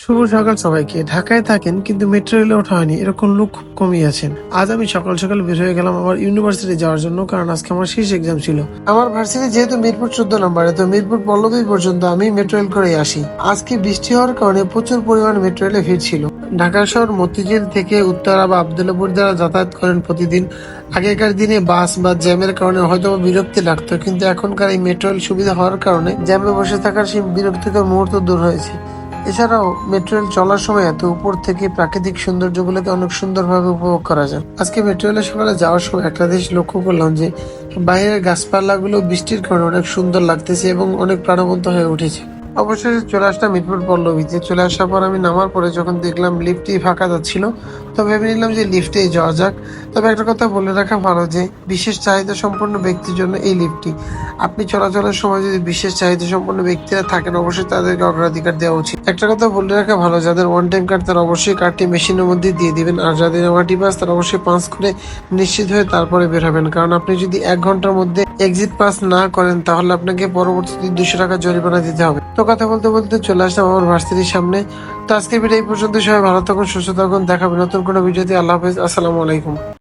শুভ সকাল সবাইকে। ঢাকায় থাকেন কিন্তু মেট্রো রেলে ওঠা হয়নি, এরকম লোক খুব কমই আছেন। আজ আমি সকাল সকাল বের হয়ে গেলাম আমার ইউনিভার্সিটি যাওয়ার জন্য, কারণ আজকে আমার শেষ এক্সাম ছিল। আমার ভার্সিটি যেহেতু মিরপুর চোদ্দ নম্বরে তো মিরপুর পল্লবী পর্যন্ত আমি মেট্রো রেল করে আসি। আজকে বৃষ্টি হওয়ার কারণে প্রচুর পরিমাণ মেট্রো রেলে ভিড় ছিল। ঢাকা শহর মতিঝিল থেকে উত্তরা বা আবদুল্লাপুর দ্বারা যাতায়াত করেন প্রতিদিন, আগেকার দিনে বাস বা জ্যামের কারণে হয়তো বিরক্তি লাগতো, কিন্তু এখনকার এই মেট্রো রেল সুবিধা হওয়ার কারণে জ্যামে বসে থাকার সেই বিরক্তিকর মুহূর্ত দূর হয়েছে। এছাড়াও মেট্রো রেল চলার সময় এত উপর থেকে প্রাকৃতিক সৌন্দর্যগুলোকে অনেক সুন্দরভাবে উপভোগ করা যায়। আজকে মেট্রো রেলের সকালে যাওয়ার সময় একটা জিনিস লক্ষ্য করলাম যে, বাইরের গাছপালাগুলো বৃষ্টির কারণে অনেক সুন্দর লাগতেছে এবং অনেক প্রাণবন্ত হয়ে উঠেছে। অবশেষে চলে আসলাম মিরপুর পল্লবীতে চলে আসার পর আমি নামার পরে যখন দেখলাম লিফটটি ফাঁকা যাচ্ছিল, তো ভেবে নিলাম যে লিফটেই যাওয়া যাক। তবে একটা কথা বলে রাখা ভালো যে, বিশেষ চাহিদা সম্পন্ন ব্যক্তির জন্য এই লিফটটি আপনি চলাচলের সময় যদি বিশেষ চাহিদা সম্পন্ন ব্যক্তিরা থাকেন, অবশ্যই তাদেরকে অগ্রাধিকার দেওয়া উচিত। একটা কথা বলে রাখা ভালো, যাদের ওয়ান টাইম কার্ড তারা অবশ্যই কার্ডটি মেশিনের মধ্যে দিয়ে দিবেন। আর যাদের এমআরটি পাস তারা অবশ্যই পাস করে নিশ্চিত হয়ে তারপরে বের হবেন। কারণ আপনি যদি এক ঘণ্টার মধ্যে এক্সিট পাস না করেন, তাহলে আপনাকে পরবর্তীতে দুশো টাকা জরিমানা দিতে হবে। তো কথা বলতে বলতে চলে আসলাম আমার ভার্সিটির সামনে। তো আজকের ভিডিও এই পর্যন্ত সবাই ভালো থাকুন, সুস্থ থাকুন। দেখাবে নতুন কোনো ভিডিওতে আল্লাহ হাফেজ। আসসালামু আলাইকুম।